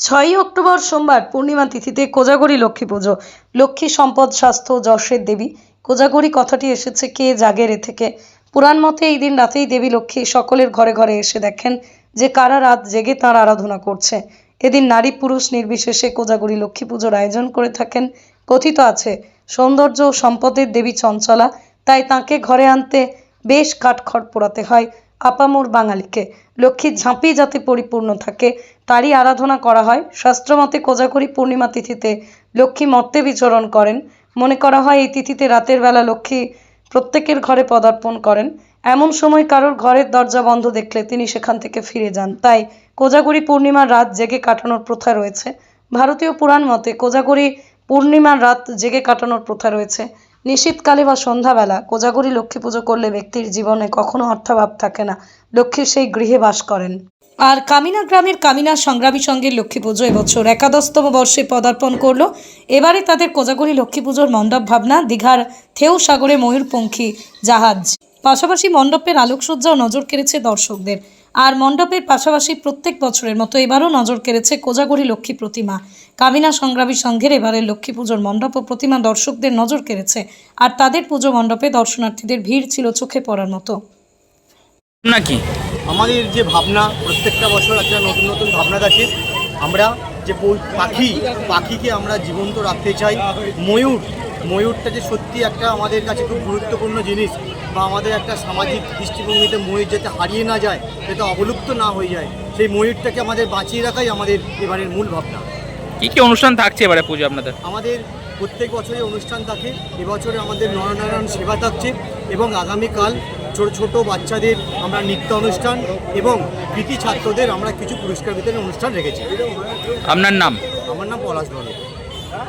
ছয়ই অক্টোবর সোমবার পূর্ণিমা তিথিতে কোজাগরী লক্ষ্মী পুজো। লক্ষ্মী সম্পদ স্বাস্থ্য যশের দেবী। কোজাগরী কথাটি এসেছে কে জাগের থেকে। পুরাণ মতে এই দিন রাতেই দেবী লক্ষ্মী সকলের ঘরে ঘরে এসে দেখেন যে কারা রাত জেগে তাঁর আরাধনা করছে। এদিন নারী পুরুষ নির্বিশেষে কোজাগরী লক্ষ্মী পুজোর আয়োজন করে থাকেন। কথিত আছে, সৌন্দর্য ও সম্পদের দেবী চঞ্চলা, তাই তাকে ঘরে আনতে বেশ কাঠখড় পোড়াতে হয়। আপামোর বাঙালিকে। লক্ষ্মীর ঝাঁপি যাতে পরিপূর্ণ থাকে, তারই আরাধনা করা হয়। শাস্ত্রমতে কোজাগরী পূর্ণিমা তিথিতে লক্ষ্মী মর্তে বিচরণ করেন। মনে করা হয়, এই তিথিতে রাতের বেলা লক্ষ্মী প্রত্যেকের ঘরে পদার্পণ করেন। এমন সময় কারোর ঘরের দরজা বন্ধ দেখলে তিনি সেখান থেকে ফিরে যান। তাই কোজাগরী পূর্ণিমার রাত জেগে কাটানোর প্রথা রয়েছে। ভারতীয় পুরাণ মতে কোজাগরী পূর্ণিমার রাত জেগে কাটানোর প্রথা রয়েছে। নিশীতকালে বা সন্ধ্যাবেলা কোজাগরী লক্ষ্মী পুজো করলে ব্যক্তির জীবনে কখনো অর্থাভাব থাকে না। লক্ষ্মী সেই গৃহে বাস করেন। আর কামিনা গ্রামের কামিনা সংগ্রামী সঙ্গে লক্ষ্মী পুজো এবছর একাদশতম বর্ষে পদার্পণ করল। এবারে তাদের কোজাগরী লক্ষ্মী পুজোর মণ্ডপ ভাবনা, দীঘার থেউ সাগরে ময়ূরপঙ্খী জাহাজ। পাশাপাশি মণ্ডপের আলোকসজ্জাও নজর কেড়েছে দর্শকদের। আর মণ্ডপের পাশাপাশি প্রত্যেক বছরের মতো এবারও নজর কেড়েছে কোজাগরী লক্ষ্মী প্রতিমা। কামিনা সংগ্রামী সংঘের এবারের লক্ষ্মী পুজোর মণ্ডপ ও প্রতিমা দর্শকদের নজর কেড়েছে আর তাদের পুজো মণ্ডপে দর্শনার্থীদের ভিড় ছিল চোখে পড়ার মতো। নাকি আমাদের যে ভাবনা প্রত্যেকটা বছর একটা নতুন নতুন ভাবনা থাকে। আমরা যে পাখি পাখিকে আমরা জীবন্ত রাখতে চাই ময়ূর ময়ূরটা যে সত্যি একটা আমাদের কাছে খুব গুরুত্বপূর্ণ জিনিস বা আমাদের একটা সামাজিক দৃষ্টিভঙ্গিতে ময়ূর যাতে হারিয়ে না যায় যাতে অবলুপ্ত না হয়ে যায় সেই ময়ূরটাকে আমাদের বাঁচিয়ে রাখাই আমাদের এবারের মূল ভাবনা। কি কি অনুষ্ঠান থাকছে এবারে পুজো আপনাদের? আমাদের প্রত্যেক বছরই অনুষ্ঠান থাকে এবছরে আমাদের নরনারায়ণ সেবা থাকছে এবং আগামীকাল ছোট ছোট বাচ্চাদের আমরা নৃত্য অনুষ্ঠান এবং কৃতি ছাত্রদের আমরা কিছু পুরস্কার বিতরণের অনুষ্ঠান রেখেছি। আপনার নাম? আমার নাম পলাশ বল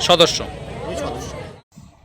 সদস্য। সদস্য।